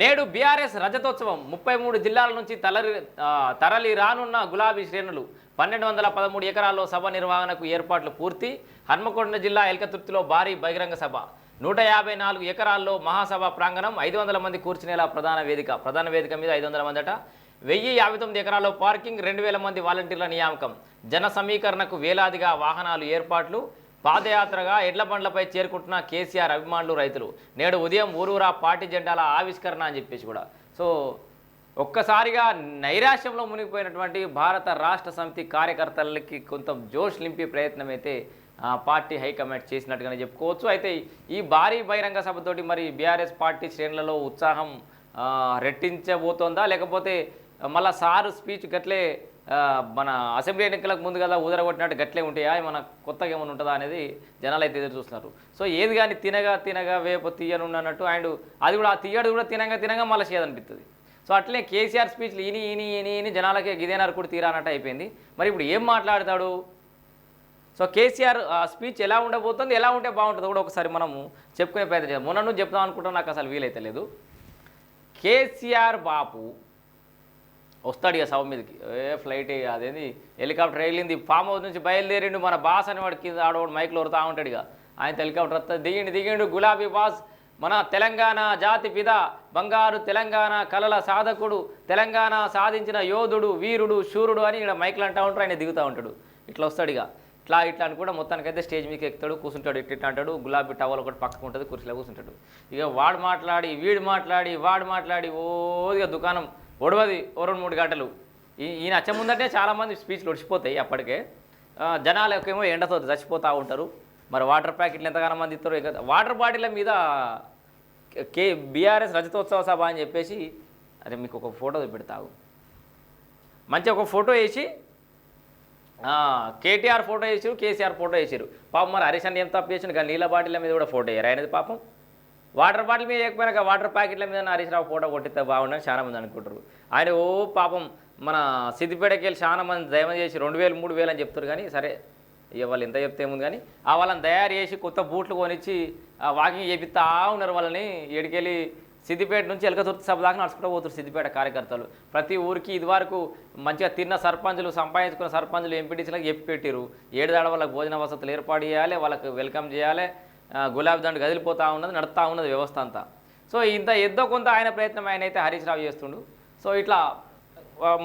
నేడు బీఆర్ఎస్ రజతోత్సవం ముప్పై మూడు జిల్లాల నుంచి తలరి తరలి రానున్న గులాబీ శ్రేణులు పన్నెండు వందల పదమూడు ఎకరాల్లో సభ నిర్వహణకు ఏర్పాట్లు పూర్తి. హన్మకొండ జిల్లా ఎల్కతుర్తిలో భారీ బహిరంగ సభ. నూట యాభై నాలుగు ఎకరాల్లో మహాసభ ప్రాంగణం ఐదు వందల మంది కూర్చునేలా ప్రధాన వేదిక. ప్రధాన వేదిక మీద ఐదు వందల మంది అట వెయ్యి యాభై తొమ్మిది ఎకరాల్లో పార్కింగ్ రెండు వేల మంది వాలంటీర్ల నియామకం. జన సమీకరణకు వేలాదిగా వాహనాలు ఏర్పాట్లు. పాదయాత్రగా ఎడ్ల బండ్లపై చేరుకుంటున్న కేసీఆర్ అభిమానులు రైతులు. నేడు ఉదయం ఊరూరా పార్టీ జెండాల ఆవిష్కరణ అని చెప్పేసి కూడా. సో ఒక్కసారిగా నైరాశ్యంలో మునిగిపోయినటువంటి భారత రాష్ట్ర సమితి కార్యకర్తలకి కొంత జోష్ నింపే ప్రయత్నం అయితే పార్టీ హైకమాండ్ చేసినట్టుగానే చెప్పుకోవచ్చు. అయితే ఈ భారీ బహిరంగ సభతోటి మరి బీఆర్ఎస్ పార్టీ శ్రేణులలో ఉత్సాహం రెట్టించబోతోందా? లేకపోతే మళ్ళా సారు స్పీచ్ గట్లే మన అసెంబ్లీ ఎన్నికలకు ముందు కదా ఊదరగొట్టినట్టు గట్లే ఉంటాయా? మన కొత్తగా ఏమైనా ఉంటుందా అనేది జనాలు అయితే ఎదురు చూస్తున్నారు. సో ఏది కానీ తినగా తినగా వేపు తీయను అన్నట్టు అండ్ అది కూడా ఆ తీయడు కూడా తినగా తినగా మళ్ళీ చేయదనిపిస్తుంది సో అట్లే కేసీఆర్ స్పీచ్లు ఈని ఈని ఈని ఈని జనాలకే గిదేనారు కూడా తీరానట్టు అయిపోయింది. మరి ఇప్పుడు ఏం మాట్లాడతాడు? సో కేసీఆర్ ఆ స్పీచ్ ఎలా ఉండబోతుంది ఎలా ఉంటే బాగుంటుంది కూడా ఒకసారి మనము చెప్పుకునే ప్రయత్నం చేద్దాం. మొన్న నువ్వు చెప్తాం అనుకుంటాం నాకు అసలు వీలైతే లేదు. కేసీఆర్ బాపు వస్తాడు ఇక సభ మీదకి. ఏ ఫ్లైట్ అదేంది? హెలికాప్టర్ వెళ్ళింది. ఫామ్ హౌస్ నుంచి బయలుదేరిండు మన బాస్ అని వాడికి కింద ఆడవాడు మైక్లో వరుతా ఉంటాడు ఇక. ఆయన హెలికాప్టర్ వస్తా దిగిండు దిగిండు. గులాబీ బాస్ మన తెలంగాణ జాతి పిద బంగారు తెలంగాణ కలల సాధకుడు తెలంగాణ సాధించిన యోధుడు వీరుడు శూరుడు అని ఇక్కడ మైక్లు అంటూ ఉంటాడు ఆయన దిగుతూ ఉంటాడు. ఇట్లా వస్తాడు ఇక. ఇట్లా ఇట్లా అని కూడా మొత్తానికైతే స్టేజ్ మీదకి ఎక్కుతాడు కూర్చుంటాడు ఇట్లా ఇట్లా అంటాడు. గులాబీ టవల్ ఒకటి పక్కకు ఉంటుంది కుర్చీలో కూర్చుంటాడు. ఇక వాడు మాట్లాడి వీడు మాట్లాడి వాడు మాట్లాడి ఓదిగా దుకాణం ఒడవది ఓ రెండు మూడు గంటలు. ఈ ఈయన వచ్చే ముందంటే చాలామంది స్పీచ్లు ఒడిచిపోతాయి అప్పటికే. జనాలు ఏమో ఎండతో చచ్చిపోతూ ఉంటారు. మరి వాటర్ ప్యాకెట్లు ఎంతగానో మంది ఇస్తారు. వాటర్ బాటిల్ మీద కే బీఆర్ఎస్ రజతోత్సవ సభ అని చెప్పేసి అరే మీకు ఒక ఫోటో పెడతావు మంచి ఒక ఫోటో వేసి కేటీఆర్ ఫోటో వేసారు కేసీఆర్ ఫోటో వేసారు. పాపం మరి హరీష్ ఎంత ఏం తప్పు చేసిండు? కానీ నీళ్ళ బాటిల్ మీద కూడా ఫోటో వేయరు. ఆయనది పాపం. వాటర్ బాటిల్ మీద వేయకపోయినా వాటర్ ప్యాకెట్ల మీద హరీష్ రావు ఫోటో కొట్టితే బాగుండని చాలామంది అనుకుంటారు. ఆయన ఓ పాపం మన సిద్దిపేటకి వెళ్ళి చాలామంది దయమ చేసి రెండు వేలు మూడు వేలు అని చెప్తారు కానీ సరే ఇక వాళ్ళు ఎంత చెప్తే ఏముంది కానీ ఆ వాళ్ళని తయారు చేసి కొత్త బూట్లు కొనిచ్చి వాకింగ్ చేపిస్తా ఉన్నారు వాళ్ళని. ఏడికెళ్ళి సిద్దిపేట నుంచి ఎలకతుర్తి సభ దాకా నడుచుకుంటూ పోతారు సిద్దిపేట కార్యకర్తలు. ప్రతి ఊరికి ఇదివరకు మంచిగా తిన్న సర్పంచులు సంపాదించుకున్న సర్పంచులు ఎంపీటీసీలకు చెప్పి పెట్టారు ఏడుదాడ వాళ్ళకి భోజన వసతులు ఏర్పాటు చేయాలి వాళ్ళకి వెల్కమ్ చేయాలి. గులాబీ దండ కదిలిపోతూ ఉన్నది నడుస్తూ ఉన్నది వ్యవస్థ అంతా. సో ఇంత ఎద్దో కొంత ఆయన ప్రయత్నం ఆయన అయితే హరీష్ రావు చేస్తుండు. సో ఇట్లా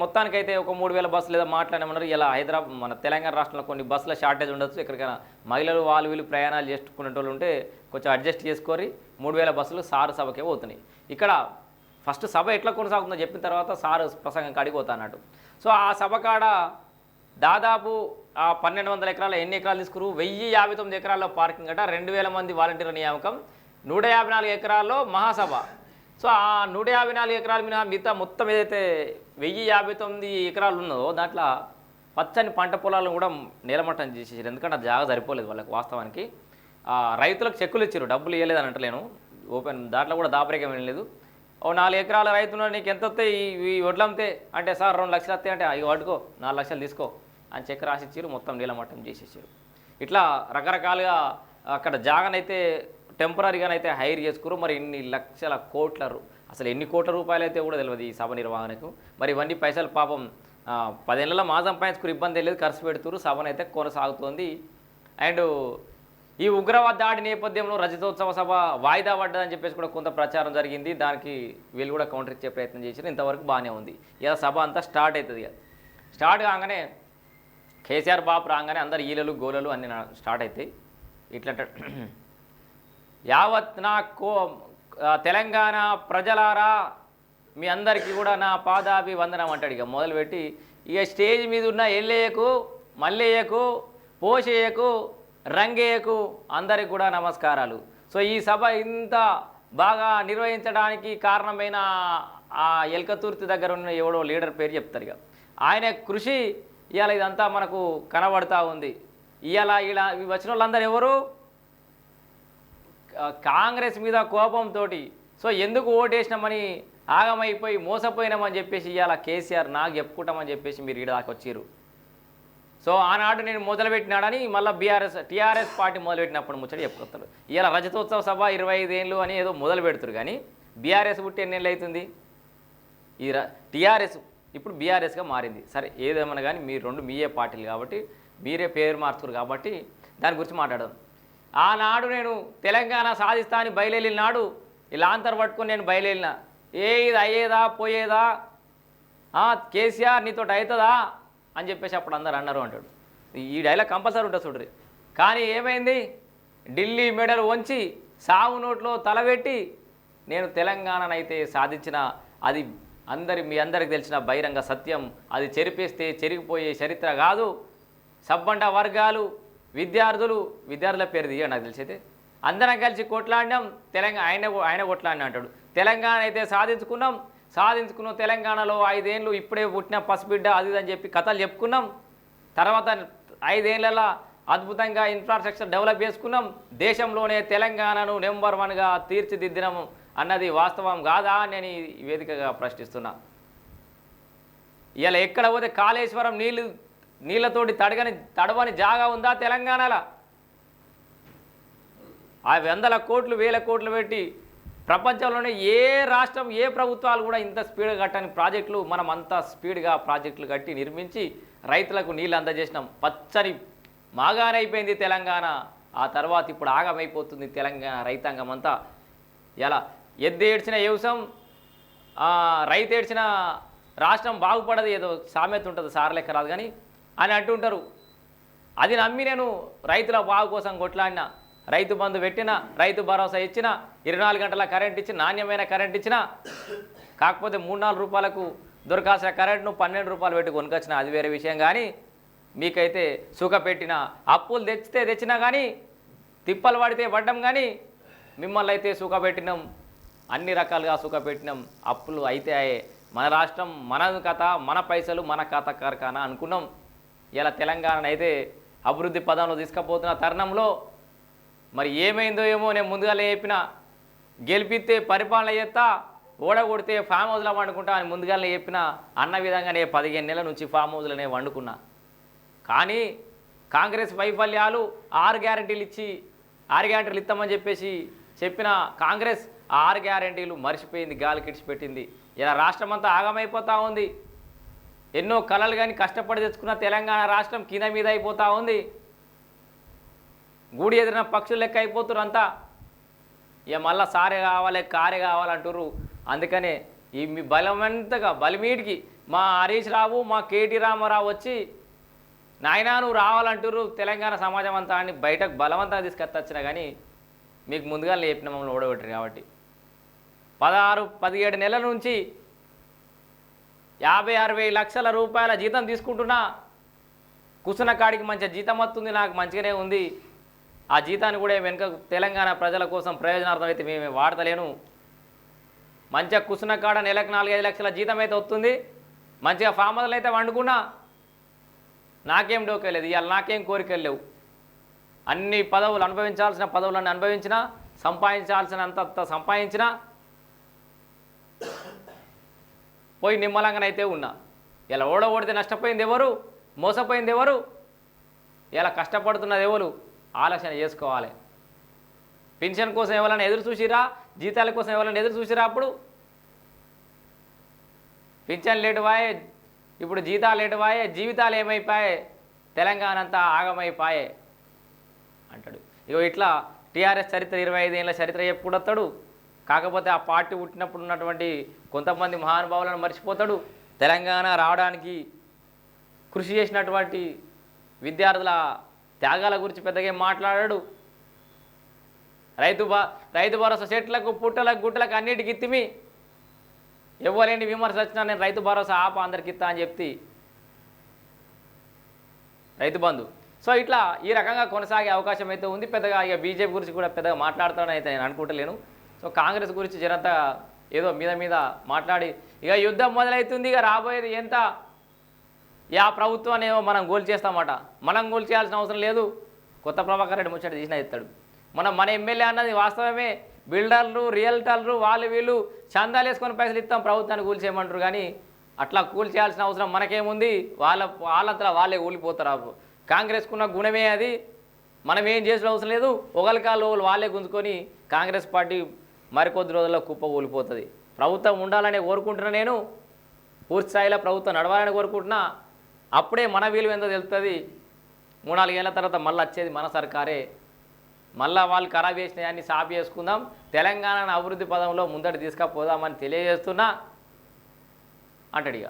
మొత్తానికైతే ఒక మూడు వేల బస్సులు ఏదో మాట్లాడమన్నారు. ఇలా హైదరాబాద్ మన తెలంగాణ రాష్ట్రంలో కొన్ని బస్సుల షార్టేజ్ ఉండొచ్చు. ఎక్కడికైనా మహిళలు వాళ్ళు వీళ్ళు ప్రయాణాలు చేసుకునే వాళ్ళు ఉంటే కొంచెం అడ్జస్ట్ చేసుకొని మూడు వేల బస్సులు సారు సభకే పోతున్నాయి. ఇక్కడ ఫస్ట్ సభ ఎట్లా కొనసాగుతుందో చెప్పిన తర్వాత సారు ప్రసంగం కడిగిపోతా అన్నట్టు సో ఆ సభ కాడ దాదాపు ఆ పన్నెండు వందల ఎకరాల ఎన్ని ఎకరాలు తీసుకురు? వెయ్యి యాభై తొమ్మిది ఎకరాల్లో పార్కింగ్ అట. రెండు వేల మంది వాలంటీర్ల నియామకం. నూట యాభై నాలుగు ఎకరాల్లో మహాసభ. సో ఆ నూట యాభై నాలుగు ఎకరాల మీద మిగతా మొత్తం ఏదైతే వెయ్యి యాభై తొమ్మిది ఎకరాలు ఉన్నదో దాంట్లో పచ్చని పంట పొలాలను కూడా నేలమట్టం చేసేసారు. ఎందుకంటే ఆ జాగా సరిపోలేదు వాళ్ళకి వాస్తవానికి. రైతులకు చెక్కులు ఇచ్చారు డబ్బులు ఇవ్వలేదు అని అంటలేను. ఓపెన్ దాంట్లో కూడా దాపరికం ఏం లేదు. ఓ నాలుగు ఎకరాల రైతున్నాడు నీకు ఎంత వస్తాయి? ఈ- వడ్లంతే అంటే సార్ రెండు లక్షలు వస్తాయి అంటే అవి వాడుకో నాలుగు లక్షలు తీసుకో అని చెక్ రాసిచ్చారు మొత్తం నీలమట్టం చేసేసారు. ఇట్లా రకరకాలుగా అక్కడ జాగనైతే టెంపరీగానైతే హైర్ చేసుకురు. మరి ఇన్ని లక్షల కోట్ల రూ- అసలు ఎన్ని కోట్ల రూపాయలు అయితే కూడా తెలియదు ఈ సభ నిర్వహణకు. మరి ఇవన్నీ పైసలు పాపం పదేళ్ళలో మా సంపాదించుకుని ఇబ్బంది లేదు ఖర్చు పెడుతురు సభనైతే కొనసాగుతోంది. అండ్ ఈ ఉగ్రవాద దాడి నేపథ్యంలో రజతోత్సవ సభ వాయిదా పడ్డదని చెప్పేసి కూడా కొంత ప్రచారం జరిగింది. దానికి వీళ్ళు కూడా కౌంటర్ ఇచ్చే ప్రయత్నం చేశారు. ఇంతవరకు బాగానే ఉంది. ఇక సభ అంతా స్టార్ట్ అవుతుంది ఇక. స్టార్ట్ కాగానే కేసీఆర్ బాబు రాగానే అందరు ఈలలు గోలలు అన్నీ స్టార్ట్ అవుతాయి. ఇట్లా యావత్ నా కో తెలంగాణ ప్రజలారా మీ అందరికీ కూడా నా పాదాభి వందనం అంటాడు ఇక. మొదలుపెట్టి ఇక స్టేజ్ మీద ఉన్న ఎల్లయ్యకు మల్లయ్యకు పోషయ్యకు రంగయ్యకు అందరికి కూడా నమస్కారాలు. సో ఈ సభ ఇంత బాగా నిర్వహించడానికి కారణమైన ఆ ఎల్కతుర్తి దగ్గర ఉన్న ఎవడో లీడర్ పేరు చెప్తారు ఇక. ఆయన కృషి ఇవాళ ఇదంతా మనకు కనబడతా ఉంది. ఇవాళ ఇలా వచ్చిన వాళ్ళందరూ ఎవరు? కాంగ్రెస్ మీద కోపంతో సో ఎందుకు ఓటేసినామని ఆగమైపోయి మోసపోయినామని చెప్పేసి ఇవాళ కేసీఆర్ నాకు చెప్పుకుంటామని చెప్పేసి మీరు ఈడ దాకా వచ్చిర్రు. సో ఆనాడు నేను మొదలుపెట్టినాడని మళ్ళీ బీఆర్ఎస్ టీఆర్ఎస్ పార్టీ మొదలుపెట్టినప్పుడు ముచ్చట చెప్పుకొస్తారు ఇలా రజతోత్సవ సభ ఇరవై ఐదేళ్ళు అని ఏదో మొదలు పెడుతురు కానీ బీఆర్ఎస్ పుట్టి ఎన్ని ఏళ్ళు అవుతుంది ఈ టీఆర్ఎస్ ఇప్పుడు బీఆర్ఎస్గా మారింది. సరే ఏదేమన్నా కానీ మీరు రెండు మీయే పార్టీలు కాబట్టి మీరే పేరు మార్చుకురు కాబట్టి దాని గురించి మాట్లాడదాం. ఆనాడు నేను తెలంగాణ సాధిస్తా అని బయలుదేరినాడు నాడు అంతర్ పట్టుకుని పట్టుకొని నేను బయలుదేరిన ఏ ఇది అయ్యేదా పోయేదా? కేసీఆర్ నీతో అవుతుందా అని చెప్పేసి అప్పుడు అందరు అన్నారు అంటాడు. ఈ డైలాగ్ కంపల్సరీ ఉంటుంది చూడరి కానీ ఏమైంది? ఢిల్లీ మెడల్ వంచి సాగు నోట్లో తలబెట్టి నేను తెలంగాణనైతే సాధించిన అది అందరి మీ అందరికి తెలిసిన బహిరంగ సత్యం అది చెరిపేస్తే చెరిగిపోయే చరిత్ర కాదు. సబ్బండ వర్గాలు విద్యార్థులు విద్యార్థుల పేరు తీయ నాకు తెలిసైతే అందరం కలిసి కొట్లాడినాం తెలంగాణ ఆయన ఆయన కొట్లాడిన అంటాడు. తెలంగాణ అయితే సాధించుకున్నాం సాధించుకున్నాం తెలంగాణలో ఐదేళ్ళు ఇప్పుడే పుట్టిన పసిబిడ్డ అది అని చెప్పి కథలు చెప్పుకున్నాం. తర్వాత ఐదేళ్ళలో అద్భుతంగా ఇన్ఫ్రాస్ట్రక్చర్ డెవలప్ చేసుకున్నాం. దేశంలోనే తెలంగాణను నెంబర్ వన్గా తీర్చిదిద్దినము అన్నది వాస్తవం కాదా నేను ఈ వేదికగా ప్రశ్నిస్తున్నా. ఇలా ఎక్కడ పోతే కాళేశ్వరం నీళ్ళు నీళ్ళతోటి తడగని తడవని జాగా ఉందా తెలంగాణలో? ఆ వందల కోట్లు వేల కోట్లు పెట్టి ప్రపంచంలోనే ఏ రాష్ట్రం ఏ ప్రభుత్వాలు కూడా ఇంత స్పీడ్గా కట్టని ప్రాజెక్టులు మనం అంత స్పీడ్గా ప్రాజెక్టులు కట్టి నిర్మించి రైతులకు నీళ్ళు అందజేసినాం. పచ్చని మాగానైపోయింది తెలంగాణ. ఆ తర్వాత ఇప్పుడు ఆగమైపోతుంది తెలంగాణ రైతాంగం అంతా. ఎలా? ఎద్దు ఏడ్చిన వ్యవసాయం రైతు ఏడ్చిన రాష్ట్రం బాగుపడదు ఏదో సామెత ఉంటుంది సార్ లెక్క రాదు కానీ అని అంటుంటారు అది నమ్మి నేను రైతుల బాగు కోసం కొట్లాడిన. రైతు బంధు పెట్టిన రైతు భరోసా ఇచ్చిన ఇరవై నాలుగు గంటల కరెంట్ ఇచ్చి నాణ్యమైన కరెంట్ ఇచ్చిన కాకపోతే మూడు నాలుగు రూపాయలకు దొరకాల్సిన కరెంట్ను పన్నెండు రూపాయలు పెట్టి కొనుకొచ్చిన అది వేరే విషయం. కానీ మీకైతే సుఖ పెట్టిన అప్పులు తెచ్చితే తెచ్చినా కానీ తిప్పలు పడితే పడ్డం కానీ మిమ్మల్ని అయితే సుఖ పెట్టినాం. అన్ని రకాలుగా సుఖ పెట్టినాం. అప్పులు అయితే మన రాష్ట్రం మన కథ మన పైసలు మన కథ కార్ఖానా అనుకున్నాం. ఇలా తెలంగాణ అయితే అభివృద్ధి పదంలో తీసుకుపోతున్న తరుణంలో మరి ఏమైందో ఏమో నేను ముందుగానే చెప్పిన. గెలిపితే పరిపాలన చేస్తా ఓడగొడితే ఫామ్ హౌస్లో వండుకుంటా అని ముందుగానే చెప్పిన అన్న విధంగానే పదిహేను నెలల నుంచి ఫామ్ హౌస్లోనే వండుకున్నా. కానీ కాంగ్రెస్ వైఫల్యాలు ఆరు గ్యారంటీలు ఇచ్చి ఆరు గ్యారంటీలు ఇస్తామని చెప్పేసి చెప్పిన కాంగ్రెస్ ఆరు గ్యారంటీలు మర్చిపోయింది గాలి కిడిచిపెట్టింది. ఇలా రాష్ట్రం అంతా ఆగమైపోతూ ఉంది. ఎన్నో కళలు కానీ కష్టపడి తెచ్చుకున్న తెలంగాణ రాష్ట్రం కింద మీద అయిపోతూ ఉంది. గూడి ఎదిరిన పక్షులు లెక్క అయిపోతున్నారు అంతా. ఇక మళ్ళీ సారే కావాలి కారే కావాలంటారు అందుకనే ఈ మీ బలమంతగా బలిమీటికి మా హరీష్ రావు మా కేటీ రామారావు వచ్చి నాయనా నువ్వు రావాలంటారు తెలంగాణ సమాజం అంతా అని బయటకు బలవంతంగా తీసుకొచ్చినా కానీ మీకు ముందుగా లేపిన మమ్మల్ని ఓడగొట్టారు కాబట్టి. పదహారు పదిహేడు నెలల నుంచి యాభై అరవై లక్షల రూపాయల జీతం తీసుకుంటున్నా. కూర్చున్న కాడికి మంచి జీతం వస్తుంది నాకు మంచిగానే ఉంది. ఆ జీతాన్ని కూడా వెనుక తెలంగాణ ప్రజల కోసం ప్రయోజనార్థం అయితే మేము వాడతలేను. మంచిగా కుసిన కాడ నెలకు నాలుగైదు లక్షల జీతం అయితే వస్తుంది. మంచిగా ఫామర్లు అయితే వండుకున్నా నాకేం డోకేలేదు ఇవాళ నాకేం కోరికలు లేవు. అన్ని పదవులు అనుభవించాల్సిన పదవులను అనుభవించిన సంపాదించాల్సినంత సంపాదించిన పోయి నిమ్మలంగానైతే ఉన్నా. ఇలా ఓడగొడితే నష్టపోయింది ఎవరు? మోసపోయింది ఎవరు? ఇలా కష్టపడుతున్నది ఎవరు? ఆలోచన చేసుకోవాలి. పెన్షన్ కోసం ఎవరైనా ఎదురు చూసిరా? జీతాల కోసం ఎవరైనా ఎదురు చూసిరా అప్పుడు? పింఛన్ లేటు వాయే ఇప్పుడు జీతాలు లేటు వాయే జీవితాలు ఏమైపోయాయి? తెలంగాణ అంతా ఆగమైపోయే అంటాడు. ఇగో ఇట్లా టీఆర్ఎస్ చరిత్ర ఇరవై ఐదేళ్ళ చరిత్ర చెప్పుకుంటాడు కాకపోతే ఆ పార్టీ పుట్టినప్పుడు ఉన్నటువంటి కొంతమంది మహానుభావులను మర్చిపోతాడు. తెలంగాణ రావడానికి కృషి చేసినటువంటి విద్యార్థుల త్యాగాల గురించి పెద్దగా మాట్లాడాడు. రైతు బా రైతు భరోసా చెట్లకు పుట్టలకు గుట్టలకు అన్నిటికి ఇత్తిమి ఇవ్వలేని విమర్శ వచ్చినా నేను రైతు భరోసా ఆప అందరికి ఇస్తా అని చెప్తి. రైతు బంధు. సో ఇట్లా ఈ రకంగా కొనసాగే అవకాశం అయితే ఉంది. పెద్దగా ఇక బీజేపీ గురించి కూడా పెద్దగా మాట్లాడతాడని అయితే నేను అనుకుంటలేను. సో కాంగ్రెస్ గురించి జనంతా ఏదో మీద మీద మాట్లాడి ఇక యుద్ధం మొదలవుతుంది ఇక రాబోయేది ఎంత? యా ప్రభుత్వాన్ని ఏమో మనం గోల్ చేస్తామట. మనం గోల్ చేయాల్సిన అవసరం లేదు. కొత్త ప్రభాకర్ రెడ్డి ముచ్చట తీసిన ఇస్తాడు మనం మన ఎమ్మెల్యే అన్నది వాస్తవమే. బిల్డర్లు రియల్టర్లు వాళ్ళు వీళ్ళు చందాలు వేసుకొని పైసలు ఇస్తాం ప్రభుత్వాన్ని కూల్ చేయమంటారు కానీ అట్లా కూల్ చేయాల్సిన అవసరం మనకేముంది? వాళ్ళ వాళ్ళంతా వాళ్ళే కూలిపోతారు కాంగ్రెస్కున్న గుణమే అది. మనం ఏం చేసిన అవసరం లేదు. ఒకరికాలు ఒకరు వాళ్ళే గుంజుకొని కాంగ్రెస్ పార్టీ మరికొద్ది రోజుల్లో కుప్ప కూలిపోతుంది ప్రభుత్వం ఉండాలని కోరుకుంటున్నా నేను. పూర్తి స్థాయిలో ప్రభుత్వం నడవాలని కోరుకుంటున్నా. అప్పుడే మన విలువ ఎంతో తెలుస్తుంది. మూడు నాలుగేళ్ళ తర్వాత మళ్ళీ వచ్చేది మన సర్కారే. మళ్ళా వాళ్ళు ఖరాబ్ చేసినాయన్ని సాపి చేసుకుందాం. తెలంగాణను అభివృద్ధి పదంలో ముందట తీసుకపోదామని తెలియజేస్తున్నా. అంటాడు ఇక.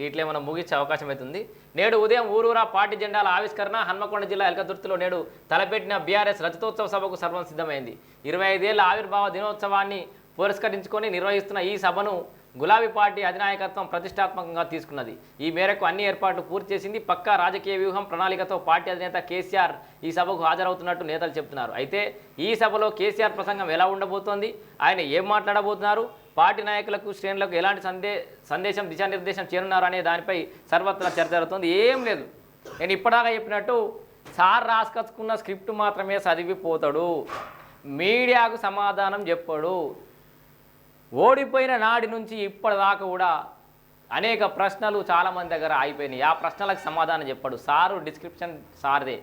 ఇట్లే మనం ముగించే అవకాశం అవుతుంది నేడు ఉదయం ఊరూరా పార్టీ జెండాల ఆవిష్కరణ హన్మకొండ జిల్లా ఎలకతుర్తిలో నేడు తలపెట్టిన బీఆర్ఎస్ రజతోత్సవ సభకు సర్వం సిద్ధమైంది. ఇరవై ఐదేళ్ళ ఆవిర్భావ దినోత్సవాన్ని పురస్కరించుకొని నిర్వహిస్తున్న ఈ సభను గులాబీ పార్టీ అధినాయకత్వం ప్రతిష్టాత్మకంగా తీసుకున్నది. ఈ మేరకు అన్ని ఏర్పాట్లు పూర్తి చేసింది పక్కా రాజకీయ వ్యూహం ప్రణాళికతో పార్టీ అధినేత కేసీఆర్ ఈ సభకు హాజరవుతున్నట్టు నేతలు చెబుతున్నారు. అయితే ఈ సభలో కేసీఆర్ ప్రసంగం ఎలా ఉండబోతోంది? ఆయన ఏం మాట్లాడబోతున్నారు? పార్టీ నాయకులకు శ్రేణులకు ఎలాంటి సందే సందేశం దిశానిర్దేశం చేరున్నారు అనే దానిపై సర్వత్రా చర్చ జరుగుతుంది. ఏం లేదు. నేను ఇప్పటిదాకా చెప్పినట్టు సార్ రాసుకొచ్చుకున్న స్క్రిప్ట్ మాత్రమే చదివిపోతాడు. మీడియాకు సమాధానం చెప్పడు. ఓడిపోయిన నాటి నుంచి ఇప్పటిదాకా కూడా అనేక ప్రశ్నలు చాలామంది దగ్గర ఆగిపోయినాయి. ఆ ప్రశ్నలకు సమాధానం చెప్పాడు. సారు డిస్క్రిప్షన్ సార్దే.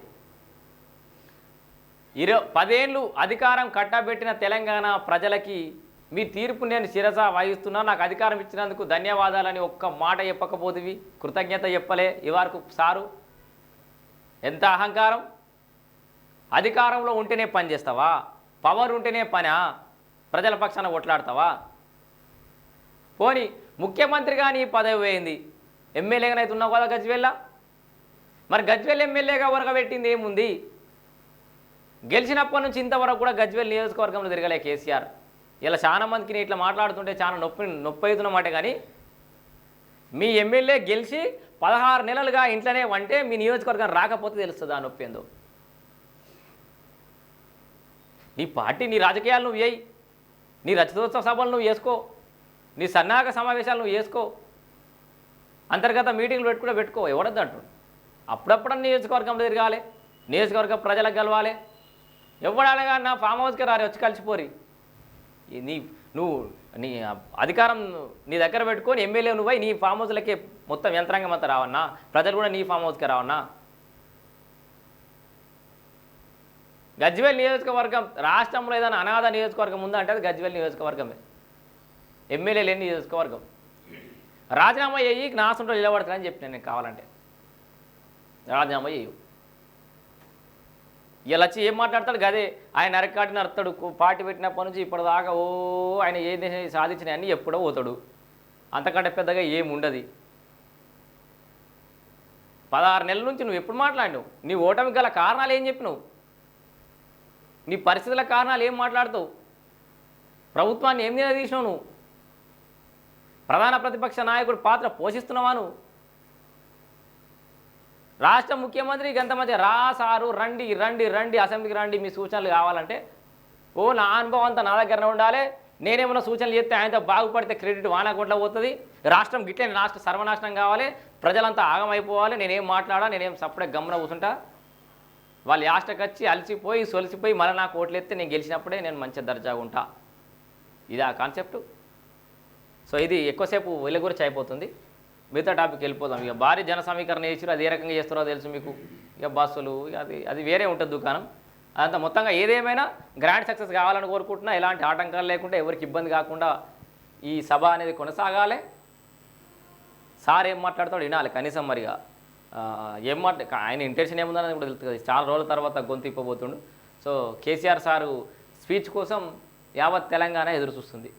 ఇరవై పదేళ్ళు అధికారం కట్టబెట్టిన తెలంగాణ ప్రజలకి మీ తీర్పు నేను శిరస వహిస్తున్నా నాకు అధికారం ఇచ్చినందుకు ధన్యవాదాలని ఒక్క మాట చెప్పకపోతివి. కృతజ్ఞత చెప్పలే. ఇవరకు సారు ఎంత అహంకారం? అధికారంలో ఉంటేనే పని చేస్తావా? పవర్ ఉంటేనే పనా? ప్రజల పక్షాన కొట్లాడతావా పోని ముఖ్యమంత్రి కానీ పదవి పోయింది. ఎమ్మెల్యేగా అయితే ఉన్నావు కదా గజ్వెల్ల? మరి గజ్వెల్ ఎమ్మెల్యేగా ఉరగబెట్టింది ఏముంది? గెలిచినప్పటి నుంచి ఇంతవరకు కూడా గజ్వెల్ నియోజకవర్గంలో తిరగలే కేసీఆర్. ఇలా చాలా మందికి ఇట్లా మాట్లాడుతుంటే చాలా నొప్పి నొప్పి అవుతున్నమాట కానీ మీ ఎమ్మెల్యే గెలిచి పదహారు నెలలుగా ఇంట్లోనే వంటే మీ నియోజకవర్గం రాకపోతే తెలుస్తుంది ఆ నొప్పి ఏందో? నీ పార్టీ నీ రాజకీయాలు నువ్వు చేయి. నీ రచితోత్సవ సభలు నువ్వు చేసుకో. నీ సన్నాహక సమావేశాలు నువ్వు చేసుకో. అంతర్గత మీటింగ్లు పెట్టుకుంటే పెట్టుకో. ఎవరద్దు అంటాడు. అప్పుడప్పుడు నియోజకవర్గం తిరగాలి నియోజకవర్గ ప్రజలకు కలవాలి. ఎవడాలగా నా ఫామ్ హౌస్కి రారి వచ్చి కలిసిపోరి. నీ నువ్వు నీ అధికారం నీ దగ్గర పెట్టుకొని ఎమ్మెల్యే నువ్వు నీ ఫామ్ హౌస్లకే మొత్తం యంత్రాంగం అంతా రావన్నా. ప్రజలు కూడా నీ ఫామ్ హౌస్కి రావన్నా. గజ్వేల్ నియోజకవర్గం రాష్ట్రంలో ఏదైనా అనాథ నియోజకవర్గం ఉందా అంటే అది గజ్వేల్ నియోజకవర్గమే. ఎమ్మెల్యే లేని నియోజకవర్గం. రాజీనామా అయ్యి నాసంలో నిలబడతానని చెప్పిన నేను కావాలంటే. రాజీనామా చేయు. ఇలా వచ్చి ఏం మాట్లాడతాడు? గదే ఆయన అరకాటిని నడతాడు పార్టీ పెట్టినప్పటి నుంచి ఇప్పటిదాకా ఓ ఆయన ఏ సాధించిన అన్నీ ఎప్పుడో పోతాడు. అంతకంటే పెద్దగా ఏముండదు పదహారు నెలల నుంచి నువ్వు ఎప్పుడు మాట్లాడినావు? నీ ఓటమి గల కారణాలు ఏం చెప్పినావు? నీ పరిస్థితుల కారణాలు ఏం మాట్లాడుతావు? ప్రభుత్వాన్ని ఏం నిలదీసినావు నువ్వు? ప్రధాన ప్రతిపక్ష నాయకుడు పాత్ర పోషిస్తున్నవాను రాష్ట్ర ముఖ్యమంత్రి గంత మధ్య రా సారు రండి రండి రండి అసెంబ్లీకి రండి మీ సూచనలు కావాలంటే. ఓ నా అనుభవం అంతా నా దగ్గరనే ఉండాలి. నేనేమన్నా సూచనలు చేస్తే ఆయనతో బాగుపడితే క్రెడిట్ వానాకోట్ల పోతుంది. రాష్ట్రం గిట్లే రాష్ట్ర సర్వనాశనం కావాలి. ప్రజలంతా ఆగమైపోవాలి. నేనేం మాట్లాడా నేనేం సప్పుడే గమ్మున కూర్చుంటా వాళ్ళు యాస్టకి వచ్చి అలసిపోయి సొలిసిపోయి మళ్ళీ నాకు ఓట్లు ఎత్తే నేను గెలిచినప్పుడే నేను మంచి దర్జాగా ఉంటా. ఇది ఆ కాన్సెప్ట్. సో ఇది ఎక్కువసేపు వెలుగురిచి అయిపోతుంది మిగతా టాపిక్ వెళ్ళిపోదాం. ఇక భారీ జన సమీకరణ చేసారు అది ఏ రకంగా చేస్తారో తెలుసు మీకు. ఇక బస్సులు అది అది వేరే ఉంటుంది దుకాణం. అదంతా మొత్తంగా ఏదేమైనా గ్రాండ్ సక్సెస్ కావాలని కోరుకుంటున్నా ఎలాంటి ఆటంకాలు లేకుండా ఎవరికి ఇబ్బంది కాకుండా ఈ సభ అనేది కొనసాగాలి. సార్ ఏం మాట్లాడతాడు వినాలి. కనీసం మరిగా ఏం మాట ఆయన ఇంటెన్షన్ ఏముందని కూడా తెలుస్తుంది. కదా. చాలా రోజుల తర్వాత గొంతు ఇప్పబోతుండు సో కేసీఆర్ సారు స్పీచ్ కోసం యావత్ తెలంగాణ ఎదురు చూస్తుంది.